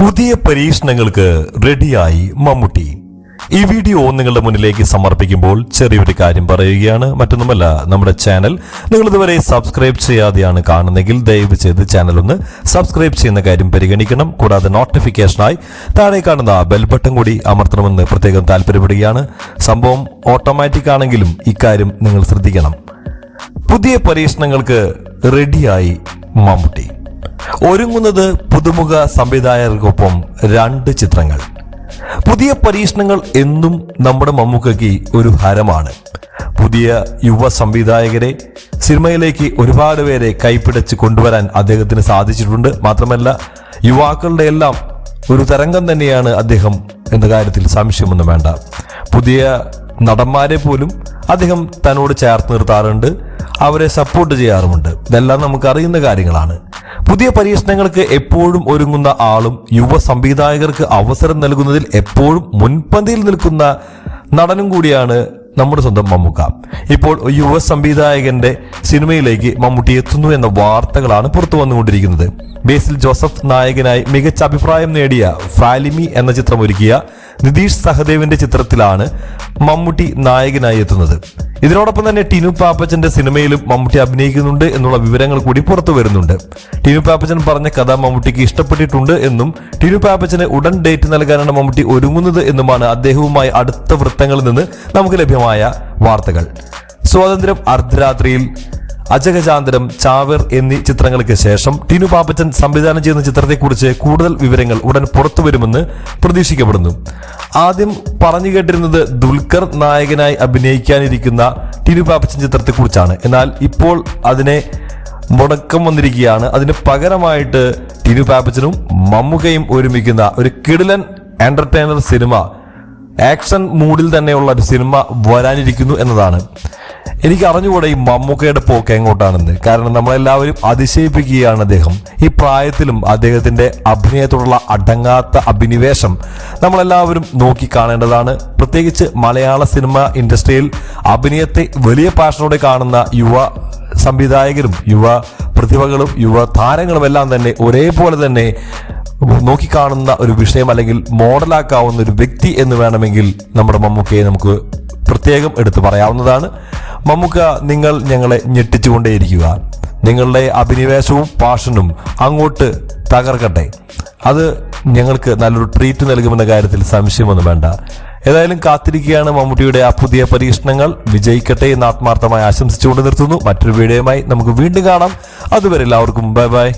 പുതിയ പരീക്ഷണങ്ങൾക്ക് റെഡിയായി മമ്മൂട്ടി. ഈ വീഡിയോ നിങ്ങളുടെ മുന്നിലേക്ക് സമർപ്പിക്കുമ്പോൾ ചെറിയൊരു കാര്യം പറയുകയാണ്. മറ്റൊന്നുമല്ല നമ്മുടെ ചാനൽ നിങ്ങൾ ഇതുവരെ സബ്സ്ക്രൈബ് ചെയ്യാതെയാണ് കാണുന്നെങ്കിൽ ദയവ് ചെയ്ത് ചാനൽ ഒന്ന് സബ്സ്ക്രൈബ് ചെയ്യുന്ന കാര്യം പരിഗണിക്കണം. കൂടാതെ നോട്ടിഫിക്കേഷനായി താഴെ കാണുന്ന ബെൽ ബട്ടൺ കൂടി അമർത്തണമെന്ന് പ്രത്യേകം താല്പര്യപ്പെടുകയാണ്. സംഭവം ഓട്ടോമാറ്റിക് ആണെങ്കിലും ഇക്കാര്യം നിങ്ങൾ ശ്രദ്ധിക്കണം. പുതിയ പരീക്ഷണങ്ങൾക്ക് റെഡിയായി മമ്മൂട്ടി. ഒരുങ്ങുന്നത് പുതുമുഖ സംവിധായകർക്കൊപ്പം രണ്ട് ചിത്രങ്ങൾ. പുതിയ പരീക്ഷണങ്ങൾ എന്നും നമ്മുടെ മമ്മൂക്കയ്ക്ക് ഒരു ഹരമാണ്. പുതിയ യുവ സംവിധായകരെ സിനിമയിലേക്ക് ഒരുപാട് പേരെ കൈപ്പിടിച്ച് കൊണ്ടുവരാൻ അദ്ദേഹത്തിന് സാധിച്ചിട്ടുണ്ട്. മാത്രമല്ല യുവാക്കളുടെ എല്ലാം ഒരു തരംഗം തന്നെയാണ് അദ്ദേഹം എന്ന കാര്യത്തിൽ സംശയമൊന്നും വേണ്ട. പുതിയ നടന്മാരെ പോലും അദ്ദേഹം തന്നോട് ചേർത്ത് നിർത്താറുണ്ട്. അവരെ സപ്പോർട്ട് ചെയ്യാറുമുണ്ട്. ഇതെല്ലാം നമുക്ക് അറിയുന്ന കാര്യങ്ങളാണ്. പുതിയ പരീക്ഷണങ്ങൾക്ക് എപ്പോഴും ഒരുങ്ങുന്ന ആളും യുവ സംവിധായകർക്ക് അവസരം നൽകുന്നതിൽ എപ്പോഴും മുൻപന്തിയിൽ നിൽക്കുന്ന നടനും കൂടിയാണ് നമ്മുടെ സ്വന്തം മമ്മൂക്ക. ഇപ്പോൾ യുവ സംവിധായകന്റെ സിനിമയിലേക്ക് മമ്മൂട്ടി എത്തുന്നു എന്ന വാർത്തകളാണ് പുറത്തു വന്നുകൊണ്ടിരിക്കുന്നത്. ബേസിൽ ജോസഫ് നായകനായി മികച്ച അഭിപ്രായം നേടിയ ഫാലിമി എന്ന ചിത്രം ഒരുക്കിയ നിതീഷ് സഹദേവിന്റെ ചിത്രത്തിലാണ് മമ്മൂട്ടി നായകനായി എത്തുന്നത്. ഇതിനോടൊപ്പം തന്നെ ടിനു പാപ്പച്ചന്റെ സിനിമയിലും മമ്മൂട്ടി അഭിനയിക്കുന്നുണ്ട് എന്നുള്ള വിവരങ്ങൾ കൂടി പുറത്തു വരുന്നുണ്ട്. ടിനു പാപ്പച്ചൻ പറഞ്ഞ കഥ മമ്മൂട്ടിക്ക് ഇഷ്ടപ്പെട്ടിട്ടുണ്ട് എന്നും ടിനു പാപ്പച്ചന് ഉടൻ ഡേറ്റ് നൽകാനാണ് മമ്മൂട്ടി ഒരുങ്ങുന്നത് എന്നുമാണ് അദ്ദേഹവുമായി അടുത്ത വൃത്തങ്ങളിൽ നിന്ന് നമുക്ക് ലഭ്യമായ വാർത്തകൾ. സ്വാതന്ത്ര്യം അർദ്ധരാത്രിയിൽ അജഗജാന്തരം ചാവേർ എന്നീ ചിത്രങ്ങൾക്ക് ശേഷം ടിനു പാപ്പച്ചൻ സംവിധാനം ചെയ്യുന്ന ചിത്രത്തെക്കുറിച്ച് കൂടുതൽ വിവരങ്ങൾ ഉടൻ പുറത്തു വരുമെന്ന് പ്രതീക്ഷിക്കപ്പെടുന്നു. ആദ്യം പറഞ്ഞു കേട്ടിരുന്നത് ദുൽഖർ നായകനായി അഭിനയിക്കാനിരിക്കുന്ന ടിനു പാപ്പച്ചൻ ചിത്രത്തെക്കുറിച്ചാണ്. എന്നാൽ ഇപ്പോൾ അതിനെ മുടക്കം വന്നിരിക്കുകയാണ്. അതിന് പകരമായിട്ട് ടിനു പാപ്പച്ചനും മമ്മുകയും ഒരുമിക്കുന്ന ഒരു കിടിലൻ എന്റർടൈനർ സിനിമ ആക്ഷൻ മൂഡിൽ തന്നെയുള്ള ഒരു സിനിമ വരാനിരിക്കുന്നു എന്നതാണ്. എനിക്ക് അറിഞ്ഞുകൂടെ ഈ മമ്മൂക്കയുടെ പോക്ക് എങ്ങോട്ടാണെന്ന്. കാരണം നമ്മളെല്ലാവരും അതിശയിപ്പിക്കുകയാണ് അദ്ദേഹം. ഈ പ്രായത്തിലും അദ്ദേഹത്തിന്റെ അഭിനയത്തോടുള്ള അടങ്ങാത്ത അഭിനിവേശം നമ്മളെല്ലാവരും നോക്കി കാണേണ്ടതാണ് പ്രത്യേകിച്ച് മലയാള സിനിമ ഇൻഡസ്ട്രിയിൽ അഭിനയത്തെ വലിയ പാഷനോടെ കാണുന്ന യുവ സംവിധായകരും യുവ പ്രതിഭകളും യുവ താരങ്ങളും എല്ലാം തന്നെ ഒരേപോലെ തന്നെ നോക്കിക്കാണുന്ന ഒരു വിഷയം അല്ലെങ്കിൽ മോഡലാക്കാവുന്ന ഒരു വ്യക്തി എന്ന് വേണമെങ്കിൽ നമ്മുടെ മമ്മൂക്കയെ നമുക്ക് പ്രത്യേകം എടുത്തു പറയാവുന്നതാണ്. മമ്മൂക്ക നിങ്ങൾ ഞങ്ങളെ ഞെട്ടിച്ചുകൊണ്ടേയിരിക്കുക. നിങ്ങളുടെ അഭിനിവേശവും പാഷനും അങ്ങോട്ട് തകർക്കട്ടെ. അത് ഞങ്ങൾക്ക് നല്ലൊരു ട്രീറ്റ് നൽകുമെന്ന കാര്യത്തിൽ സംശയമൊന്നും വേണ്ട. ഏതായാലും കാത്തിരിക്കുകയാണ് മമ്മൂട്ടിയുടെ ആ പുതിയ പരീക്ഷണങ്ങൾ. വിജയിക്കട്ടെ എന്ന് ആത്മാർത്ഥമായി ആശംസിച്ചുകൊണ്ട് നിർത്തുന്നു. മറ്റൊരു വീഡിയോയുമായി നമുക്ക് വീണ്ടും കാണാം. അതുവരെ എല്ലാവർക്കും ബൈ ബൈ.